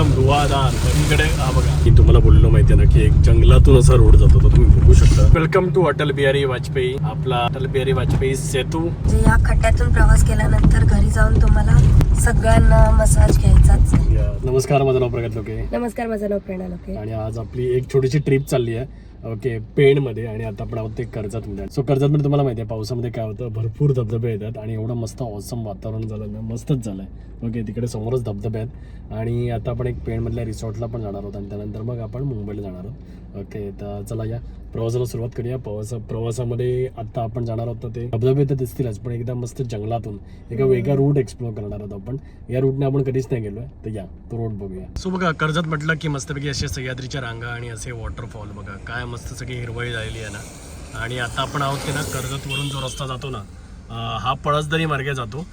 एकदम रुवादार सगळीकडे हा बघा. मी तुम्हाला बोललो माहितीये ना की एक जंगलातून असा रोड जातो तो तुम्ही बघू शकता. वेलकम टू अटल बिहारी वाजपेयी आपला अटल बिहारी वाजपेयी सेतू. या खड्ड्यातून प्रवास केल्यानंतर घरी जाऊन तुम्हाला सगळ्यांना मसाज घ्यायचाच. या, नमस्कार माझं नाव प्रगत लोके. नमस्कार माझं नाव प्रेरणा लोके. आणि आज आपली एक छोटीशी ट्रिप चालली आहे. ओके पेणमध्ये आणि आता आपण आहोत ते कर्जतमध्ये सो कर्जतमध्ये म्हणजे तुम्हाला माहिती आहे पावसामध्ये काय होतं भरपूर धबधबे येतात आणि एवढं मस्त ऑसम वातावरण झालं ना मस्तच झालं आहे ओके तिकडे समोरच धबधबे आहेत. आणि आता आपण एक पेणमधल्या रिसॉर्टला पण जाणार आहोत आणि त्यानंतर मग आपण मुंबईला जाणार आहोत. ओके तर चला या. प्रवासाला सुरुवात करूया. प्रवासा प्रवासामध्ये आता आपण जाणार आहोत ते धबधबे तर दिसतीलच पण एकदा मस्त जंगलातून एका वेगळा रूट एक्सप्लोर करणार आहोत आपण. या रूटने आपण कधीच नाही गेलोय तर या तो रोड बघूया. सो बघा कर्जत म्हटलं की मस्तपैकी असे सह्याद्रीच्या रांगा आणि असे वॉटरफॉल बघा. काय मस्त सगळी हिरवळी झालेली आहे ना. आणि आता आपण आहोत की ना कर्जतवरून जो रस्ता जातो ना हा पळसदरी मार्गे जातो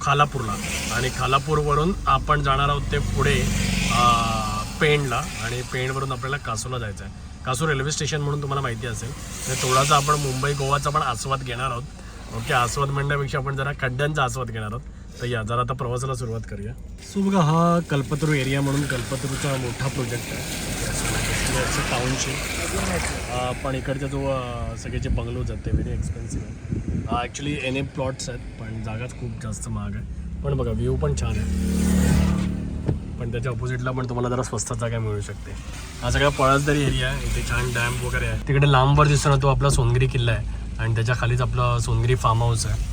खालापूरला. आणि खालापूरवरून आपण जाणार आहोत ते पुढे पेणला आणि पेणवरून आपल्याला कासूला जायचं आहे कासू रेल्वे स्टेशन म्हणून तुम्हाला माहिती असेल. तर थोडासा आपण मुंबई गोवाचा पण आस्वाद घेणार आहोत. ओके आस्वाद म्हणण्यापेक्षा आपण जरा खड्ड्यांचा आस्वाद घेणार आहोत. तर या जरा आता प्रवासाला सुरुवात करूया. सो बघा हा कल्पतरू एरिया म्हणून कल्पतरूचा मोठा प्रोजेक्ट आहे. टाउनशिप पण इकडचा जो सगळे जे बंगलोज आहेत ते व्हेरी एक्सपेन्सिव्ह आहे ॲक्च्युली एन ए प्लॉट्स आहेत पण जागाच खूप जास्त महाग आहे. पण बघा व्ह्यू पण छान आहे. त्याच्या ऑपोजिटला पण तुम्हाला जरा स्वस्त जागा मिळू शकते. हा सगळा पळसदरी एरिया आहे. इथे छान डॅम वगैरे आहे. तिकडे लांबवर दिसताना तो आपला सोनगिरी किल्ला आहे. आणि त्याच्या खालीच आपला सोनगिरी फार्म हाऊस आहे.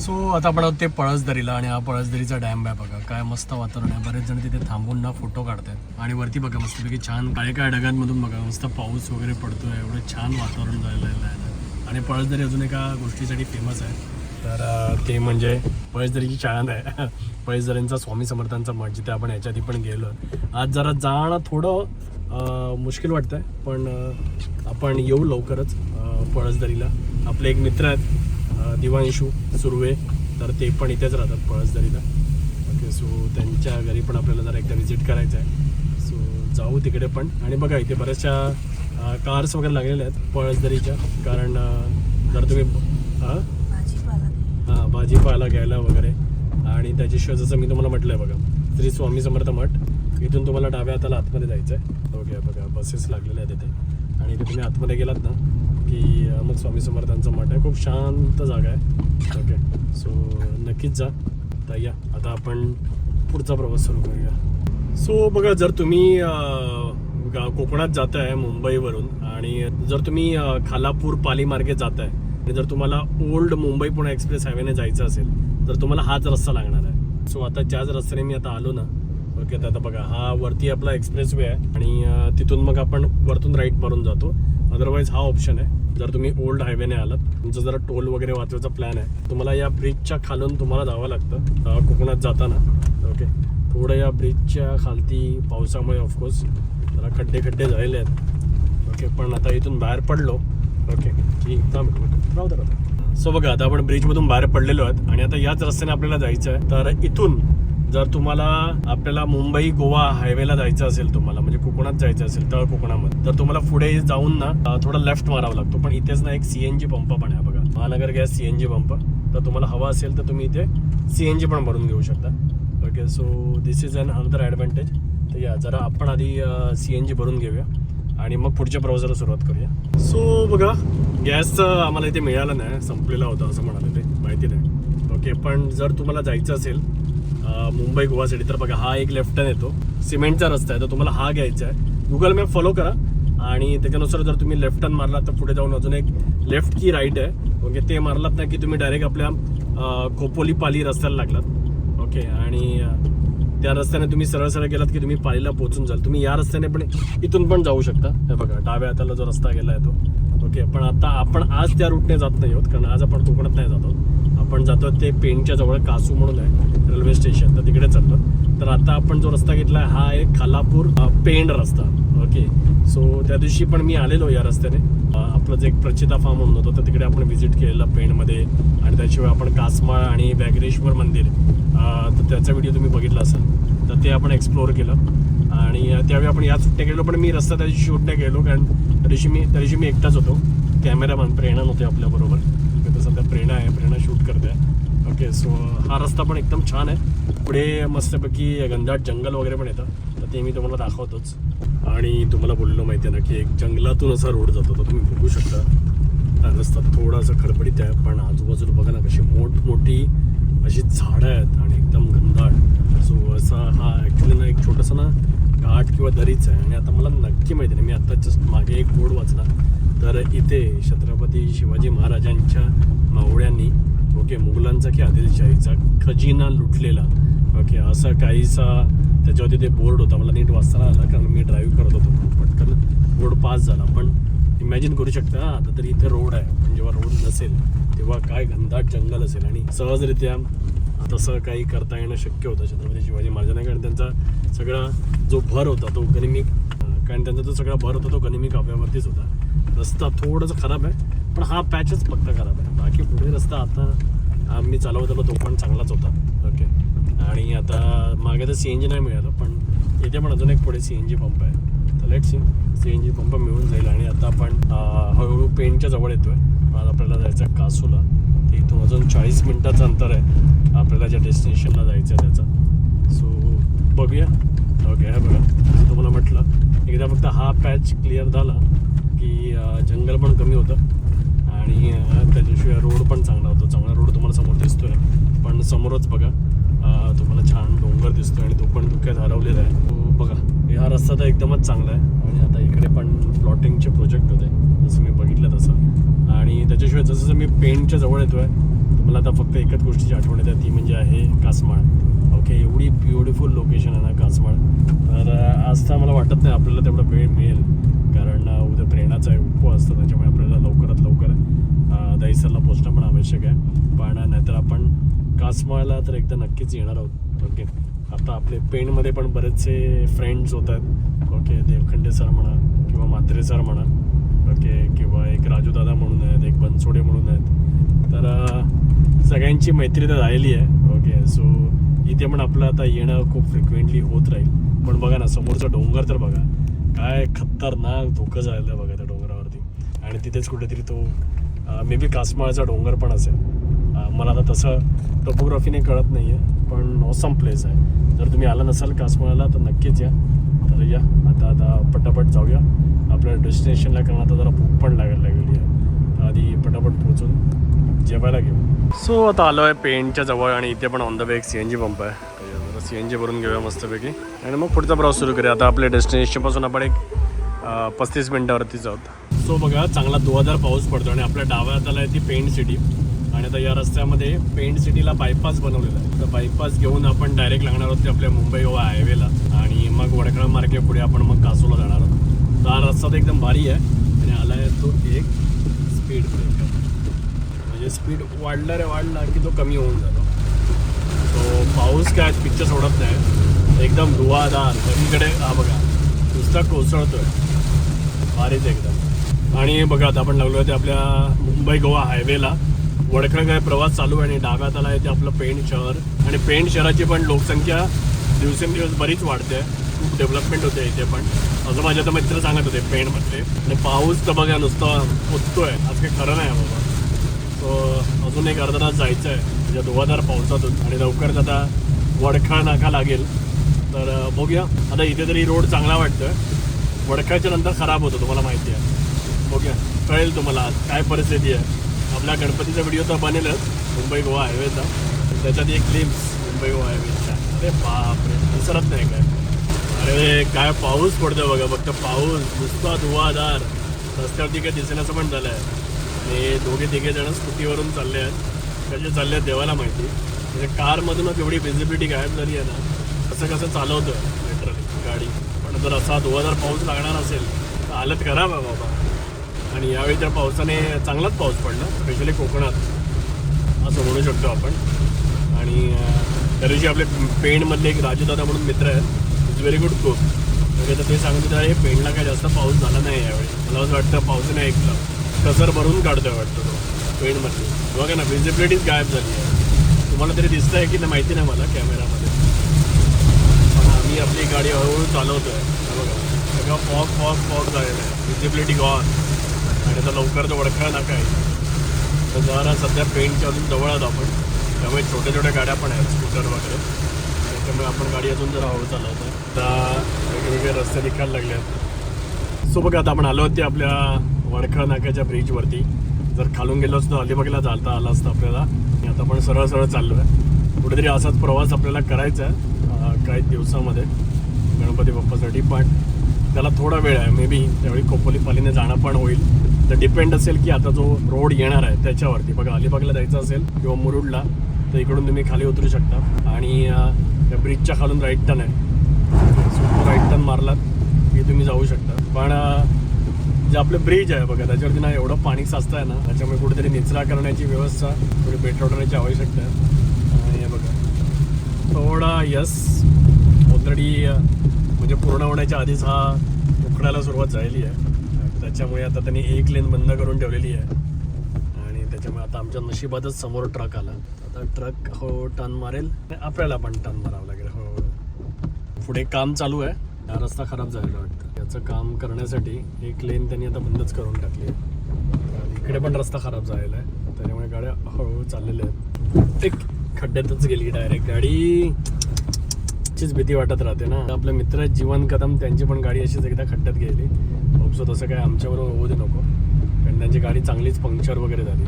सो आता आपण आहोत ते पळसदरीला आणि हा पळसदरीचा डॅम आहे बघा. काय मस्त वातावरण आहे. बरेच जण तिथे थांबून ना फोटो काढतात आणि वरती बघा मस्तपैकी छान काळे काय ढगांमधून बघा. मस्त पाऊस वगैरे पडतोय. एवढं छान वातावरण झालेलं आहे. आणि पळसदरी अजून एका गोष्टीसाठी फेमस आहे. तर ते म्हणजे पळसदरीची शाळा आहे. पळसदरींचा स्वामी समर्थांचा मठ जिथे आपण याच्या आधी पण गेलो. आज जरा जाणं थोडं मुश्किल वाटतं आहे पण आपण येऊ लवकरच पळसदरीला. आपले एक मित्र आहेत दिवांशू सुर्वे तर ते पण इथेच राहतात पळसदरीला. ओके सो त्यांच्या घरी पण आपल्याला जरा एकदा व्हिजिट करायचं आहे. सो जाऊ तिकडे पण. आणि बघा इथे बऱ्याचशा कार्स वगैरे लागलेल्या आहेत पळसदरीच्या. कारण जर तुम्ही हां हां भाजीपाला घ्यायला वगैरे. आणि त्याच्याशिवाय जसं मी तुम्हाला म्हटलंय बघा श्री स्वामी समर्थ मठ. इथून तुम्हाला डाव्या हाताला आतमध्ये जायचं आहे ओके बघा बसेस लागलेल्या आहेत तिथे आणि इथे तुम्ही आतमध्ये गेलात ना की मग स्वामी समर्थांचं मठ आहे. खूप शांत जागा आहे. ओके सो नक्कीच जा. तर या. आता आपण पुढचा प्रवास सुरू करूया. सो बघा जर तुम्ही कोकणात जात आहे मुंबईवरून आणि जर तुम्ही खालापूर पाली मार्गे जात आहे जर तुम्हाला ओल्ड मुंबई पुणे एक्सप्रेस हायवेने जायचं असेल तर तुम्हाला हाच रस्ता लागणार आहे. सो आता ज्याच रस्त्याने मी आता आलो ना ओके तर आता बघा हा वरती आपला एक्सप्रेस वे आहे आणि तिथून मग आपण वरतून राईट मारून जातो. अदरवाईज हा ऑप्शन आहे. जर तुम्ही ओल्ड हायवेने आलात तुमचं जरा टोल वगैरे वाचवायचा प्लॅन आहे तुम्हाला या ब्रिजच्या खालून तुम्हाला जावं लागतं कोकणात जाताना. ओके थोडं या ब्रिजच्या खालती पावसामुळे ऑफकोर्स जरा खड्डे खड्डे झालेले आहेत. ओके पण आता इथून बाहेर पडलो ओके की थांब एक मिनिट. राहू. सो बघा आता आपण ब्रिजमधून बाहेर पडलेलो आहोत आणि आता याच रस्त्याने आपल्याला जायचं आहे तर इथून जर तुम्हाला आपल्याला मुंबई गोवा हायवेला जायचं असेल तुम्हाला म्हणजे कोकणात जायचं असेल तळ कोकणामध्ये तर तुम्हाला पुढे जाऊन ना थोडा लेफ्ट मारावा लागतो. पण इथेच ना एक सीएनजी पंप पण आहे बघा. महानगर गॅस सीएनजी पंप तर तुम्हाला हवा असेल तर तुम्ही इथे सीएनजी पण भरून घेऊ शकता. Okay so this is an another advantage तर या जरा आपण आधी सी एन जी भरून घेऊया. आणि मग पुढच्या प्रवासाला सुरुवात करूया. सो बघा गॅस आम्हाला इथे मिळालं नाही संपलेला होता असं म्हणाले ते माहिती नाही. ओके पण जर तुम्हाला जायचं असेल मुंबई गोवासाठी तर बघा हा एक लेफ्ट टर्न येतो. सिमेंटचा रस्ता आहे तर तुम्हाला हा घ्यायचा आहे. गुगल मॅप फॉलो करा आणि त्याच्यानुसार जर तुम्ही लेफ्ट टर्न मारलात तर पुढे जाऊन अजून एक लेफ्ट की राईट आहे. ओके ते मारलात ना की तुम्ही डायरेक्ट आपल्या खोपोली पाली रस्त्याला लागलात. ओके आणि त्या रस्त्याने तुम्ही सरळ सरळ गेलात की तुम्ही पालीला पोहोचून जाल. तुम्ही या रस्त्याने पण इथून पण जाऊ शकता. हे बघा डाव्या हाताला जो रस्ता गेला आहे तो. ओके पण आता आपण आज त्या रूटने जात नाही आहोत कारण आज आपण कोकणात नाही जात आहोत. आपण जातो ते पेणच्या जवळ कासू म्हणून आहे रेल्वे स्टेशन तर तिकडे चाललो. तर आता आपण जो रस्ता घेतला आहे हा आहे खालापूर पेंड रस्ता. ओके सो त्या दिवशी पण मी आलेलो या रस्त्याने. आपलं जे एक प्रचिता फार्म म्हणून होतं तर तिकडे आपण व्हिजिट केलेलं पेणमध्ये आणि त्याशिवाय आपण कासमाळ आणि व्याघ्रेश्वर मंदिर तर त्याचा व्हिडिओ तुम्ही बघितला असाल. तर ते आपण एक्सप्लोअर केलं. आणि त्यावेळी आपण या सुट्ट्या गेलो पण मी रस्ता त्या दिवशी शूट नाही गेलो कारण त्या दिवशी मी त्या दिवशी मी एकटाच होतो. कॅमेरामॅन प्रेरणा नव्हते आपल्याबरोबर तर सध्या प्रेरणा आहे प्रेरणा शूट करते ओके सो हा रस्ता पण एकदम छान आहे. पुढे मस्तपैकी घनदाट जंगल वगैरे पण येतं. तर ते मी तुम्हाला दाखवतोच. आणि तुम्हाला बोललो माहिती आहे ना की एक जंगलातून असा रोड जातो तो तुम्ही बघू शकता. रस्ता थोडासा खडबडीत आहे पण आजूबाजूला बघा ना कशी मोठमोठी अशी झाडं आहेत आणि एकदम घनदाट सो असा हा ॲक्च्युली ना एक छोटासा ना घाट किंवा दरीच आहे आणि आता मला नक्की माहिती नाही. मी आता जस्ट मागे एक बोर्ड वाचला. तर इथे छत्रपती शिवाजी महाराजांच्या मावळ्यांनी ओके मुघलांचा की आदिलशाहीचा खजिना लुटलेला. ओके असा काहीसा त्याच्यावरती ते बोर्ड होता. मला नीट वाचता आला कारण मी ड्राईव्ह करत होतो. पटकन बोर्ड पास झाला. पण इमॅजिन करू शकता आता तरी इथे रोड आहे. पण जेव्हा रोड नसेल तेव्हा काय घनदाट जंगल असेल. आणि सहजरित्या तसं काही करता येणं शक्य होतं. छत्रपती शिवाजी महाराजांना. कारण त्यांचा सगळा जो भर होता तो गनिमिक कारण त्यांचा जो सगळा भर होता तो गनिमिक काव्यावरतीच होता. रस्ता थोडासा खराब आहे पण हा पॅचच फक्त खराब आहे. बाकी पुढे रस्ता आता आम्ही चालवत आलो तो पण चांगलाच होता. आणि आता मागे तर सी एन जी नाही मिळालं पण इथे पण अजून एक पुढे सी एन जी पंप आहे. तर let see C N G pump मिळून जाईल आणि आता आपण हळूहळू पेंटच्या जवळ येतोय. आज आपल्याला जायचं आहे कासूला. तर इथून अजून चाळीस मिनटाचं अंतर आहे. आपल्याला ज्या डेस्टिनेशनला जायचं आहे त्याचं. सो बघूया. ओके हे बघा. तुम्हाला म्हटलं. एकदा फक्त हा पॅच क्लिअर झाला की जंगल पण कमी होतं. आणि त्याच्याशिवाय रोड पण चांगला होतो. चांगला रोड तुम्हाला समोर दिसतोय. पण समोरच बघा. तुम्हाला छान डोंगर दिसतोय आणि तो पण धुक्यात हरवलेला आहे. तो बघा हा रस्ता तर एकदमच चांगला आहे. आणि आता इकडे पण प्लॉटिंगचे प्रोजेक्ट होते. जसं मी बघितलं तसं. आणि त्याच्याशिवाय जसं जसं मी पेंटच्या जवळ येतोय तर मला आता फक्त एकच गोष्टीची आठवण येते. ती म्हणजे आहे कासमाळ. ओके एवढी ब्युटिफुल लोकेशन आहे ना कासमाळ. तर आज तर मला वाटत नाही आपल्याला तेवढा वेळ मिळेल. कारण उद्या प्रेरणाचा आहे उपवास असतो त्याच्यामुळे आपल्याला लवकरात लवकर दहिसरला पोचणं पण आवश्यक आहे. पण नाहीतर आपण कासमाळला तर एकदा नक्कीच येणार आहोत. ओके आता आपले पेणमध्ये पण बरेचसे फ्रेंड्स होत आहेत. ओके देवखंडे सर म्हणा किंवा म्हात्रे सर म्हणा. ओके किंवा एक राजूदादा म्हणून आहेत एक बनसोडे म्हणून आहेत. तर सगळ्यांची मैत्री तर राहिली आहे. ओके सो इथे पण आपलं आता येणं खूप फ्रिक्वेंटली होत राहील. पण बघा ना समोरचा डोंगर तर बघा. काय खतरनाक धोकं झालेलं बघा त्या डोंगरावरती. आणि तिथेच कुठेतरी तो मे बी कासमाळचा डोंगर पण असेल. मला आता तसं टोपोग्राफीने कळत नाही आहे पण ऑसम प्लेस आहे. जर तुम्ही आला नसाल कासमाळला तर नक्कीच या. तर या. आता आता पटापट जाऊया. आपल्या डेस्टिनेशनला कारण आता जरा भूक पण लागायला लागलेली आहे. तर आधी पटापट पोहोचून जेवायला घेऊ. सो आता आलो आहे पेंटच्या जवळ आणि इथे पण ऑन द वे एक सी एन जी पंप आहे. सी एन जी भरून घेऊया मस्तपैकी. आणि मग पुढचा प्रवास सुरू करूया. आता आपल्या डेस्टिनेशनपासून आपण एक पस्तीस मिनटावरती आहोत. सो बघा चांगला दोहाजार पाऊस पडतो आणि आपल्या डाव्या हाताला आहे ती पेंट सिटी आणि आता या रस्त्यामध्ये पेंट सिटीला बायपास बनवलेला आहे. तर बायपास घेऊन आपण डायरेक्ट लागणार आहोत ते आपल्या मुंबई गोवा हायवेला आणि मग वडखळ मार्गे पुढे आपण मग कासूला जाणार आहोत. तर हा रस्ता तर एकदम भारी आहे. आणि आला आहे तो एक स्पीड ब्रेकर म्हणजे स्पीड वाढला रे वाढला की तो कमी होऊन जातो. तो पाऊस काय पिक्चर सोडत नाही. एकदम धुवादार सगळीकडे हा बघा नुसता कोसळतोय. भारीच एकदम. आणि बघा आता आपण लागलो ते आपल्या मुंबई गोवा हायवेला वडखळ काय प्रवास चालू आहे आणि डाव्यात आला आहे ते आपलं पेंट शहर. आणि पेंट शहराची पण लोकसंख्या दिवसेंदिवस बरीच वाढते. खूप डेव्हलपमेंट होते इथे पण. असं माझे आता मित्र सांगत होते पेंटमध्ये आणि पाऊस तर बघा नुसता होतोय आज काही खरं नाही आहे बाबा. सो अजून एक अर्धा तास जायचं आहे म्हणजे धुवाधार पावसातून. आणि लवकरच आता वडखळ नाका लागेल. तर बघूया. आता इथे तरी रोड चांगला वाटतोय. वडखळच्या नंतर खराब होतो तुम्हाला माहिती आहे. बघूया. कळेल तुम्हाला आज काय परिस्थिती आहे. आपल्या गणपतीचा व्हिडिओ तर बनेलच. मुंबई गोवा हायवेचा त्याच्यात एक क्लिप्स मुंबई गोवा हायवेचा अरे बापरे विसरत नाही काय? अरे काय पाऊस पडतो बघा फक्त पाऊस नुसता धुवाधार. रस्त्यावरती काही दिसेनाचं पण झालं आहे आणि दोघे तिघे जण स्कूटीवरून चालले आहेत. कसे चालले आहेत देवाला माहिती. म्हणजे कारमधूनच एवढी विजिबिलिटी गायब झाली आहे ना. कसं कसं चालवतं लिटरली गाडी. पण जर असा धुवाधार पाऊस लागणार असेल तर हालत खराब बाबा. आणि यावेळी तर पावसाने चांगलाच पाऊस पडला स्पेशली कोकणात असं म्हणू शकतो आपण. आणि त्या दिवशी आपले पेणमधले एक राजूदादा म्हणून मित्र आहेत इज व्हेरी गुड कुक म्हणजे तर ते सांगत होते हे पेणला काय जास्त पाऊस झाला नाही यावेळी. मला असं वाटतं पावसाने ऐकलं. कसर भरून काढतोय वाटतं तो पेणमध्ये बघा ना विजिबिलिटीच गायब झाली आहे. तुम्हाला तरी दिसतं आहे की नाही माहिती नाही मला कॅमेरामध्ये पण आम्ही आपली गाडी हळूहळू चालवतोय. आहे बघा. सगळं फॉग फॉग फॉग झालेलं आहे. विजिबिलिटी गॉन आणि आता लवकर तो वडखळ नाका आहे. तर जरा सध्या पेंटच्या अजून जवळ आहोत आपण. त्यामुळे छोट्या छोट्या गाड्या पण आहेत स्कूटर वगैरे. त्याच्यामुळे आपण गाडी अजून जरा हळू चालवतो आता वेगवेगळे रस्ते निघायला लागले आहेत. सो बघा आता आपण आलो होते आपल्या वडखळ नाक्याच्या ब्रिजवरती जर खालून गेलो असतो अलिबागला चालता आला असतं आपल्याला. आणि आता आपण सरळ सरळ चाललो आहे कुठेतरी असाच प्रवास आपल्याला करायचा आहे काही दिवसामध्ये. गणपती बाप्पासाठी पण त्याला थोडा वेळ आहे. मे बी त्यावेळी कोपोली पालीने जाणं पण होईल. तर डिपेंड असेल की आता जो रोड येणार आहे त्याच्यावरती. बघा अलिबागला जायचं असेल किंवा मुरुडला तर इकडून तुम्ही खाली उतरू शकता. आणि त्या ब्रिजच्या खालून राईट टर्न आहे. सो राईट टर्न मारलात की तुम्ही जाऊ शकता. पण जे आपलं ब्रिज आहे बघा त्याच्यावरती ना एवढं पाणी साचतं आहे ना त्याच्यामुळे कुठेतरी निचरा करण्याची व्यवस्था थोडी पेट्रोलची आवश्यकता आहे. आणि हे बघा. थोडा यस ऑलरेडी म्हणजे पूर्ण होण्याच्या आधीच हा उकडायला सुरुवात झालेली आहे. त्याच्यामुळे आता त्यांनी एक लेन बंद करून ठेवलेली आहे. आणि त्याच्यामुळे आता आमच्या नशिबातच समोर ट्रक आला. आता ट्रक हो टर्न मारेल. आणि आपल्याला पण टर्न मारावं लागेल हो. पुढे काम चालू आहे. हा रस्ता खराब झालेला वाटतं. याचं काम करण्यासाठी एक लेन त्यांनी आता बंदच करून टाकली आहे. इकडे पण रस्ता खराब झालेला आहे. त्याच्यामुळे गाड्या हळूहळू चाललेल्या आहेत. एक खड्ड्यातच गेली डायरेक्ट गाडी. भीती वाटत राहते ना. आपले मित्र जीवन कदम त्यांची पण गाडी अशीच एकदा खड्ड्यात गेली. होपसो तसं काय आमच्याबरोबर होऊ दे नको. कारण त्यांची गाडी चांगलीच पंक्चर वगैरे झाली.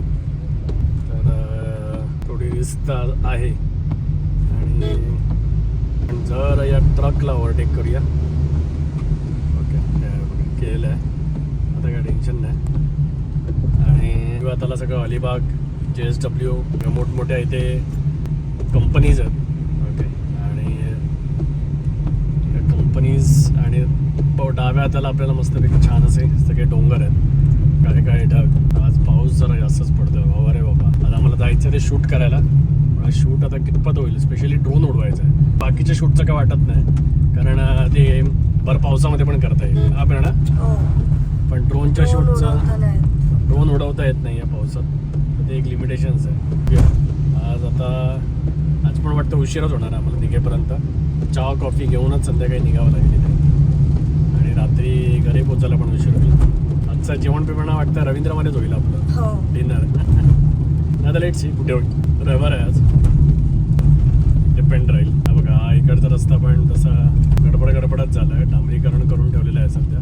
तर थोडी रिस्क आहे. आणि जर या ट्रकला ओव्हरटेक करूया. ओके केलं आहे. आता काय टेन्शन नाही. आणि किंवा त्याला सगळं अलिबाग जे एस डब्ल्यू मोठमोठ्या इथे कंपनीज आहेत. ओके आणि या कंपनीज आणि प- डाव्या हाताला आपल्याला मस्तपैकी छान असे सगळे डोंगर आहेत. काही काही ढग. आज पाऊस जरा जास्तच पडतोय. बाबा रे बाबा. आता आम्हाला जायचं ते शूट करायला. पण शूट आता कितपत होईल? स्पेशली ड्रोन उडवायचं आहे. बाकीच्या शूटचं काय वाटत नाही. कारण ते भर पावसामध्ये पण करता येईल. हा प्रणा? हो. पण ड्रोनच्या ड्रोन शूटचं. ड्रोन उडवता येत नाही या पावसात. ते एक लिमिटेशन्स आहे. आज आता आज पण वाटतं उशीरच होणार आम्हाला निघेपर्यंत. चहा कॉफी घेऊनच संध्याकाळी निघावं लागेल. आणि रात्री घरी पोचायला पण उशीर होईल. आजचं जेवण पिवणं वाटतं रवींद्रमध्येच होईल आपलं. हो. डिनर आता लेट सी कुठे होईल? रविवार आहे आज. डिपेंड राहील बघा हा इकडचा रस्ता पण तसा गडबड गडबडच झाला आहे डांबरीकरण करून ठेवलेलं आहे सध्या.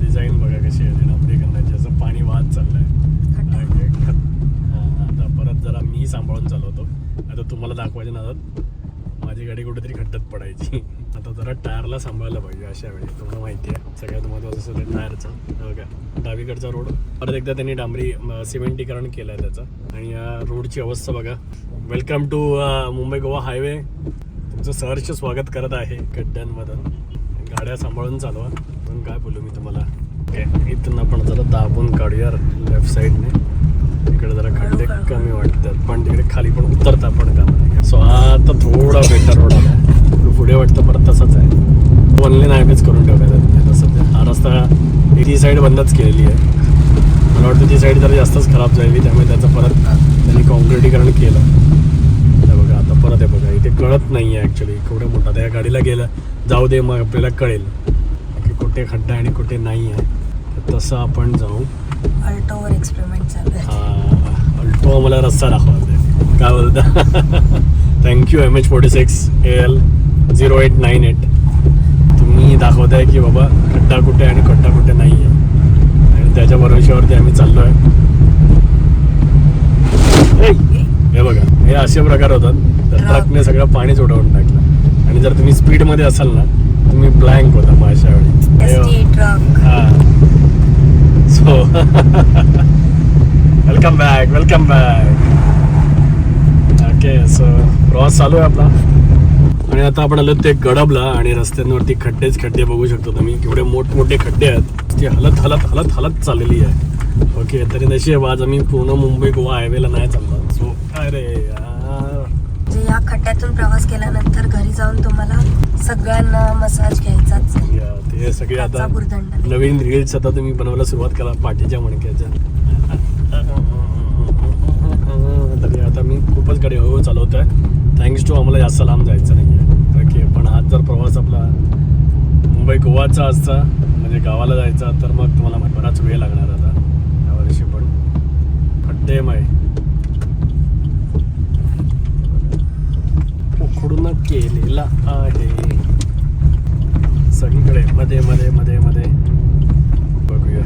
डिझाईन बघा कशी आहे. डांबरीकरणाची असं पाणी वाहत चाललंय. खड्डा. आणि खत- हा, आता परत जरा मी सांभाळून चालवतो. आता तुम्हाला दाखवायच्या नादात माझी गाडी कुठेतरी खड्ड्यात पडायची. आता जरा टायरला सांभाळलं पाहिजे अशा वेळी. तुम्हाला माहिती आहे. सगळ्यात महत्त्वाचं सगळं टायरचं. हे बघा डावीकडचा रोड. परत एकदा त्यांनी डांबरी सिमेंटीकरण केलं आहे त्याचं. आणि या रोडची अवस्था बघा. Welcome to Mumbai Goa highway. तुमचं सहर्ष स्वागत करत आहे खड्ड्यांमधून. गाड्या सांभाळून चालवा. पण काय बोलू मी तुम्हाला? ओके. इथून आपण जरा दाबून काढूया लेफ्ट साईडने इकडे जरा खड्डे. कमी वाटतात. पण तिकडे खाली पण उतरता पण का सो आता थोडा बेटर रोड आला. पुढे वाटतं परत तसाच आहे. वन लेन हायवेच करून तसं ते हा रस्ता ती साईड बंदच केलेली आहे. मला वाटतं ती साईड जरा जास्तच खराब झाली त्यामुळे त्याचं परत त्यांनी कॉन्क्रिटीकरण केलं. हे बघा आता परत आहे बघा इथे कळत नाही आहे ॲक्च्युली केवढं मोठा त्या गाडीला गेलं जाऊ दे मग आपल्याला कळेल. की कुठे खड्डा आहे आणि कुठे नाही आहे तसं आपण जाऊ. अल्टोवर एक्सपेरिमेंट हा, अल्टो मला रस्ता दाखवा काय बोलता? Thank you M H forty six L zero eight nine eight तुम्ही दाखवताय की बाबा खड्डा कुठे आणि खड्डा कुठे नाही आहे आणि त्याच्या भरोश्यावरती आम्ही चाललो आहे हे बघा हे असे प्रकार होतात. तर. ट्रकने सगळं पाणीच उडवून टाकलं. आणि जर तुम्ही स्पीडमध्ये असाल ना तुम्ही ब्लँक होता मग अशा वेळी. हा so welcome back welcome back okay so प्रवास चालू आहे आपला. आणि आता आपण आलो ते गडबला आणि रस्त्यांवरती खड्डेच खड्डे बघू शकतो तुम्ही. केवढे मोठमोठे खड्डे आहेत. ती हलत हलत हलत हलत चाललेली आहे. ओके तरी नशीब आज आम्ही पूर्ण मुंबई गोवा हायवेला नाही चाललो. सो अरे यार. या खड्ड्यातून प्रवास केल्यानंतर घरी जाऊन तुम्हाला सगळ्यांना मसाज घ्यायचाच आहे. ते सगळे आता नवीन रील्स आता तुम्ही बनवायला सुरुवात करा पाठीच्या मणक्याच्या. तरी आता मी खूपच गाडी हळूहळू चालवतोय. थँक्स टू आम्हाला जास्त लांब जायचं नाही. आहे जर प्रवास आपला मुंबई गोवाचा असता म्हणजे गावाला जायचा तर मग तुम्हाला बराच वेळ लागणार आता. यावर्षी पण. खड्डेम आहे उखडून केलेला आहे. सगळीकडे मध्ये मध्ये मध्ये मध्ये. बघूया.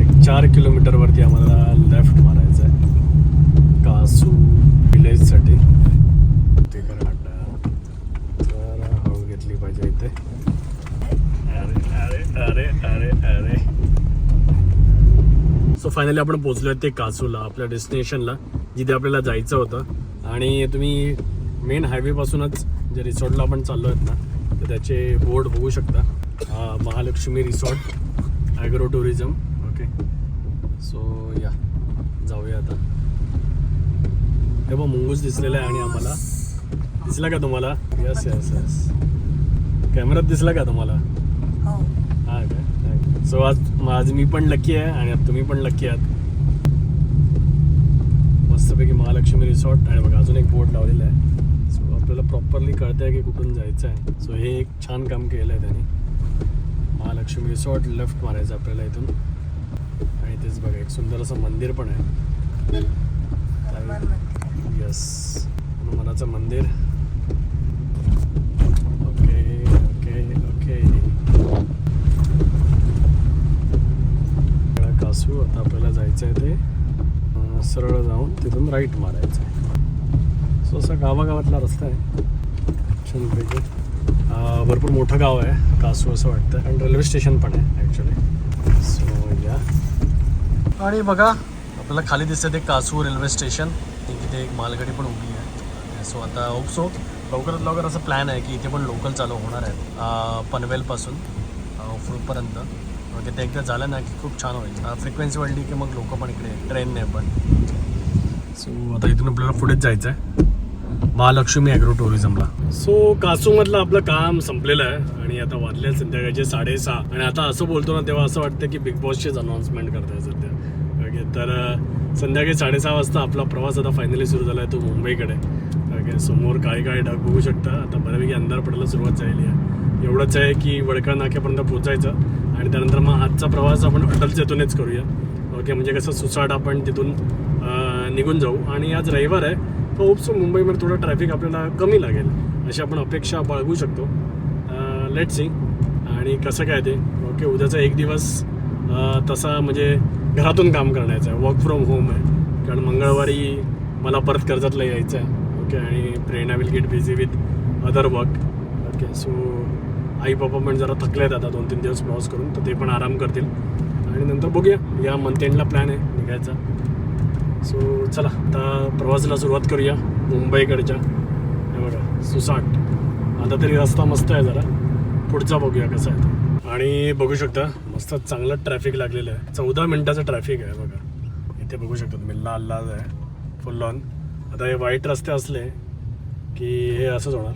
एक चार किलोमीटरवरती आम्हाला लेफ्ट मारायचं आहे कासू विलेजसाठी ते कर्नाटक तर हळू घेतली पाहिजे इथे अरे अरे अरे अरे अरे सो फायनली आपण पोहोचलो ते कासूला आपल्या डेस्टिनेशनला जिथे आपल्याला जायचं होतं. आणि तुम्ही मेन हायवेपासूनच जे रिसॉर्टला आपण चाललो आहेत ना तर त्याचे बोर्ड बघू शकता. Mahalaxmi resort agro tourism okay so या जाऊया आता. हे बघ मुंगूस दिसलेला आहे आणि आम्हाला. दिसला का तुम्हाला? यस यस यस कॅमेरात दिसला का तुम्हाला? सो आज आज मी पण लकी आहे आणि आज तुम्ही पण लकी आहात. मस्तपैकी महालक्ष्मी रिसॉर्ट आणि बघा अजून एक बोर्ड लावलेला आहे. सो आपल्याला प्रॉपरली कळतं आहे की कुठून जायचं आहे सो हे एक छान काम केलं आहे त्यांनी. महालक्ष्मी रिसॉर्ट लेफ्ट मारायचं आपल्याला इथून. आणि तेच बघा एक सुंदर असं मंदिर पण आहे. यस हनुमानाचं मंदिर ओके ओके ओके सगळा कासू आता आपल्याला जायचं आहे ते अं, सरळ जाऊन तिथून राईट मारायचं आहे. सो असा गावागावातला रस्ता आहे. छानपैकी भरपूर मोठं गाव आहे कासू असं वाटतं आणि रेल्वे स्टेशन पण आहे ॲक्च्युली सो या. आणि बघा आपल्याला खाली दिसतं ते कासू रेल्वे स्टेशन तिथे एक मालगाडी पण उभी आहे. सो आता सो लवकरात लवकर असं प्लॅन आहे की इथे पण लोकल चालू होणार आहेत. पनवेलपासून फ्रूटपर्यंत मग ते एकदा झालं ना की खूप छान होईल. फ्रिक्वेन्सी वाढली की मग लोक पण इकडे ट्रेनने पण. आता इथून आपल्याला पुढेच जायचं आहे महालक्ष्मी ॲग्रो टुरिझमला सो कासूमधलं आपलं काम संपलेलं आहे. आणि आता वाजले संध्याकाळचे साडेसहा. आणि आता असं बोलतो ना तेव्हा असं वाटतं की बिग बॉसचीच अनाऊन्समेंट करताय सध्या. ओके तर संध्याकाळी साडेसहा वाजता आपला प्रवास आता फायनली सुरू झाला आहे तो मुंबईकडे. ओके समोर काय काय ढग बघू शकता. आता बऱ्यापैकी अंधार पडायला सुरुवात झालेली आहे. एवढंच आहे की वडका नाक्यापर्यंत पोचायचं आणि त्यानंतर मग आजचा प्रवास आपण अटल सेतूनेच करूया. ओके म्हणजे कसं सुसाट आपण तिथून निघून जाऊ. आणि आज रविवार आहे तर उपसो मुंबईमध्ये थोडं ट्रॅफिक आपल्याला कमी लागेल अशी आपण अपेक्षा बाळगू शकतो. लेट सी आणि कसं काय ते? ओके उद्याचा एक दिवस तसा म्हणजे घरातून काम करण्याचा आहे. वर्क फ्रॉम होम आहे. कारण मंगळवारी मला परत कर्जातला यायचं आहे. ओके आणि Prerna will get busy with other work okay so आई बाबा पण जरा थकले आहेत आता दोन तीन दिवस प्रवास करून तर ते पण आराम करतील. आणि नंतर बघूया. या मंथ एंडला प्लॅन आहे निघायचा. सो चला आता प्रवासाला सुरुवात करूया मुंबईकडच्या. हे बघा सुसाट. आता तरी रस्ता मस्त आहे जरा. पुढचा बघूया कसा आहे आणि बघू शकता मस्त चांगलं ट्रॅफिक लागलेलं आहे. चौदा मिनिटाचं ट्रॅफिक आहे बघा. इथे बघू शकता तुम्ही लाल लाल आहे. फुल ऑन आता हे वाईट रस्ते असले की हे असंच होणार.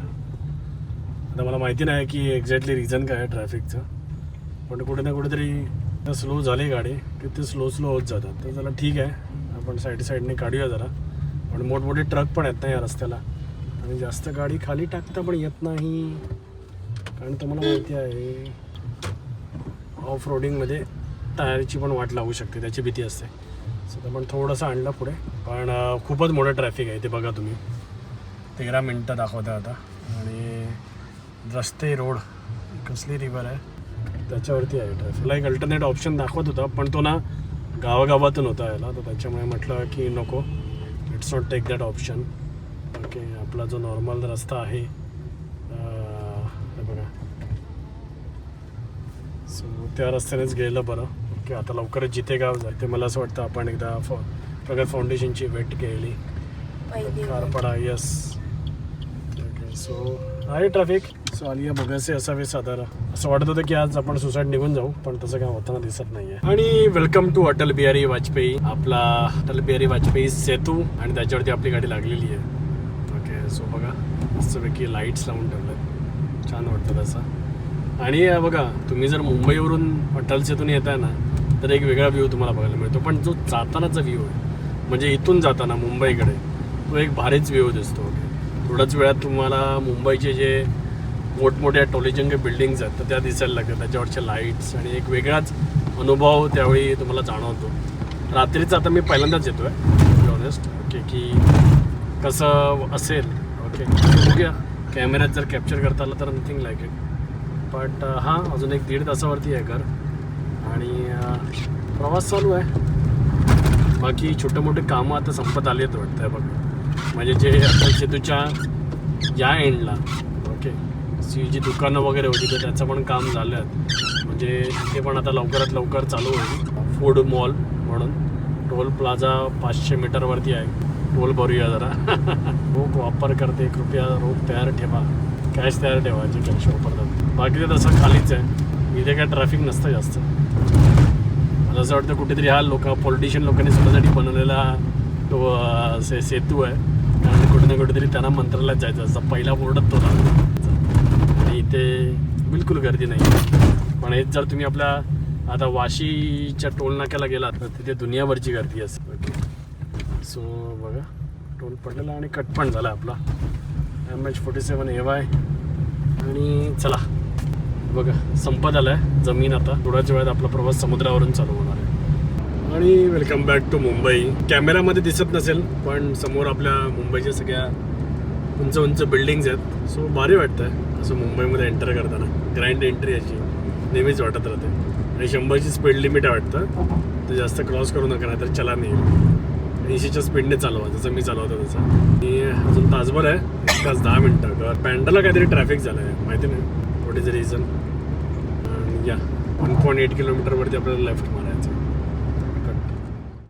आता मला माहिती नाही की एक्झॅक्टली रिझन काय आहे ट्रॅफिकचं पण कुठे ना कुठेतरी स्लो झाली गाडी की ते स्लो स्लो होत जातात. तर चला ठीक आहे. आपण साईड साईडने काढूया जरा. पण मोठमोठे ट्रक पण येत नाही या रस्त्याला. आणि जास्त गाडी खाली टाकता पण येत नाही. कारण तुम्हाला माहिती आहे ऑफ रोडिंगमध्ये टायरची पण वाट लागू शकते त्याची भीती असते. सो आपण थोडंसं आणलं पुढे. पण खूपच मोठं ट्रॅफिक आहे ते बघा तुम्ही. तेरा मिनटं दाखवता आता. आणि रस्ते रोड कसली रिवर आहे त्याच्यावरती आहे ट्रॅफिकला एक अल्टरनेट ऑप्शन दाखवत होता पण तो ना गावागावातून होता याला. तर त्याच्यामुळे म्हटलं की नको. It's not take that option okay आपला जो नॉर्मल रस्ता आहे हे बघा. सो त्या रस्त्यानेच गेलं बरं. ओके आता लवकरच जिथे गाव जाय ते मला असं वाटतं आपण एकदा फॉ प्रगत फाउंडेशनची भेट केली कारपडा यस ओके सो आहे ट्रॅफिक सो आलिया बघायचे असावे साधारण असं वाटत होतं की आज आपण सुसाईड निघून जाऊ पण तसं काय होताना दिसत नाहीये. आणि वेलकम टू अटल बिहारी वाजपेयी आपला अटल बिहारी वाजपेयी सेतू आणि त्याच्यावरती आपली गाडी लागलेली आहे. ओके सो बघा मस्तपैकी लाईट्स लावून ठेवलं छान वाटतं तसं. आणि बघा तुम्ही जर मुंबईवरून अटल सेतून येताय ना तर एक वेगळा व्ह्यू तुम्हाला बघायला मिळतो. पण जो जातानाचा व्ह्यू आहे म्हणजे इथून जाताना मुंबईकडे तो एक भारीच व्ह्यू दिसतो. थोड्याच वेळात तुम्हाला मुंबईचे जे मोठमोठ्या टोलेजंगे बिल्डिंग्स आहेत तर त्या दिसायला लागतात. त्याच्यावरच्या लाईट्स आणि एक वेगळाच अनुभव त्यावेळी तुम्हाला जाणवतो. रात्रीचं आता मी पहिल्यांदाच येतो आहे ऑनेस्ट ओके की कसं असेल ओके बघूया. कॅमेऱ्यात जर कॅप्चर करता आलं तर नथिंग लाईक इट बट हां अजून एक दीड तासावरती आहे घर. आणि uh, प्रवास चालू आहे. बाकी छोटे मोठे कामं आता संपत आली आहेत वाटतं आहे बघ. म्हणजे जे आता सेतूच्या या एंडला ची जी दुकानं वगैरे होती तर त्याचं पण काम झालं. आहे म्हणजे ते पण आता लवकरात लवकर चालू होईल. फूड मॉल म्हणून. टोल प्लाझा पाचशे मीटरवरती आहे. टोल भरूया जरा. रोख वापर करते. कृपया रोख तयार ठेवा. कॅश तयार ठेवा जे कॅश वापरतात. बाकी तर तसं खालीच आहे. इथे काय ट्रॅफिक नसतं जास्त. मला असं वाटतं कुठेतरी हा लोक पॉलिटिशियन लोकांनी स्वतःसाठी बनवलेला तो से सेतू आहे. कारण कुठे ना कुठेतरी त्यांना मंत्रालयात जायचं असतं. पहिला बोर्डच तो लागतो आणि बिलकुल गर्दी नाही. पण हेच जर तुम्ही आपल्या आता वाशीच्या टोल नाक्याला गेलात तर तिथे दुनियाभरची गर्दी असते ओके सो बघा टोल पडलेला आणि कट पण झाला आपला. M H forty seven A Y आणि चला बघा संपत आहे जमीन आता. थोड्याच वेळात आपला प्रवास समुद्रावरून चालू होणार आहे. आणि वेलकम बॅक टू मुंबई कॅमेरामध्ये दिसत नसेल पण समोर आपल्या मुंबईच्या सगळ्या उंच उंच बिल्डिंग्स आहेत. सो भारी वाटतं असं मुंबईमध्ये एंटर करताना. ग्रँड एंट्री याची. नेहमीच वाटत राहते. आणि शंभरची स्पीड लिमिट आहे वाटतं. तर जास्त क्रॉस करू नका नाही तर चला नाही ऐंशीच्या स्पीडने चालवा जसं मी चालवतो तसं. आणि अजून तासभर आहे. तास दहा मिनटं. पॅन्डाला काहीतरी ट्रॅफिक झालं आहे माहिती नाही. व्हॉट इज द रिझन या. वन पॉईंट एट किलोमीटरवरती आपल्याला लेफ्ट